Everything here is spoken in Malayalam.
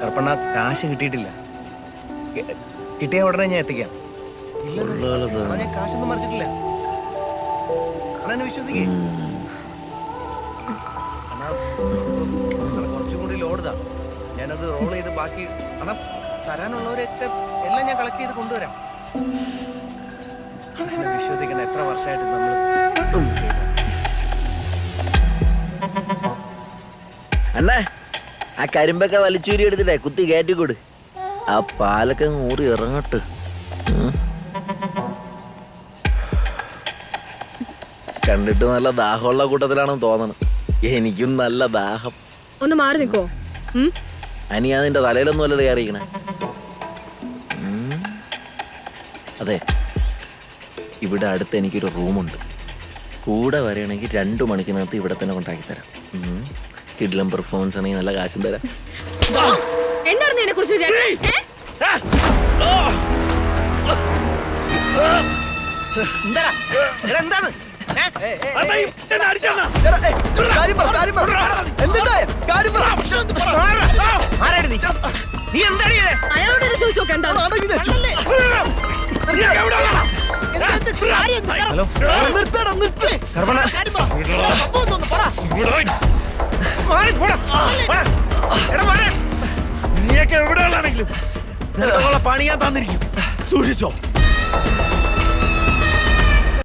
കറുപ്പണ്ണ കാശ് കിട്ടിയിട്ടില്ല. കിട്ടിയ ഉടനെ ഞാൻ എത്തിക്കാം. ഞാൻ കാശൊന്നും മറിച്ചിട്ടില്ല. വിശ്വസിക്കേ. കുറച്ചും കൂടി ലോഡുതാ ഞാനത് റോൾ ചെയ്ത് ബാക്കി അണ തരാനുള്ളവരൊക്കെ എല്ലാം ഞാൻ കളക്ട് ചെയ്ത് കൊണ്ടുവരാം. വിശ്വസിക്കണം എത്ര വർഷമായിട്ട് നമ്മൾ അണ്ണേ ആ കരിമ്പൊക്കെ വലിച്ചൂരി എടുത്തിട്ടേ കുത്തി കയറ്റിക്കൊട് ആ പാലൊക്കെ ഊറി ഇറങ്ങട്ട്. കണ്ടിട്ട് നല്ല ദാഹമുള്ള കൂട്ടത്തിലാണെന്ന് തോന്നണം. എനിക്കും നല്ല ദാഹം. ഒന്ന് മാറി നിക്കോ? അനി അതിന്റെ തലയിലൊന്നും അല്ല കയറിയിക്കണേ ഉം. അതെ ഇവിടെ അടുത്ത് എനിക്കൊരു റൂമുണ്ട്. കൂടെ വരികയാണെങ്കിൽ രണ്ടു മണിക്കിനകത്ത് ഇവിടെ തന്നെ കൊണ്ടാക്കി തരാം. കിഡിലം പെർഫോമൻസ് ആണെങ്കിൽ നല്ല കാശും തരാം. എന്താണ് കുറിച്ച് വിചാരിച്ചേ? എന്താണ്? നീ? നീ എന്താണ് അയാളോട് ചോദിച്ചു നോക്കാം ഹലോ. നിർത്തടാ നിർത്തേ. നീയൊക്കെ എവിടെയുള്ളാണെങ്കിലും പണിയാൻ തന്നിരിക്കും. സൂക്ഷിച്ചോ.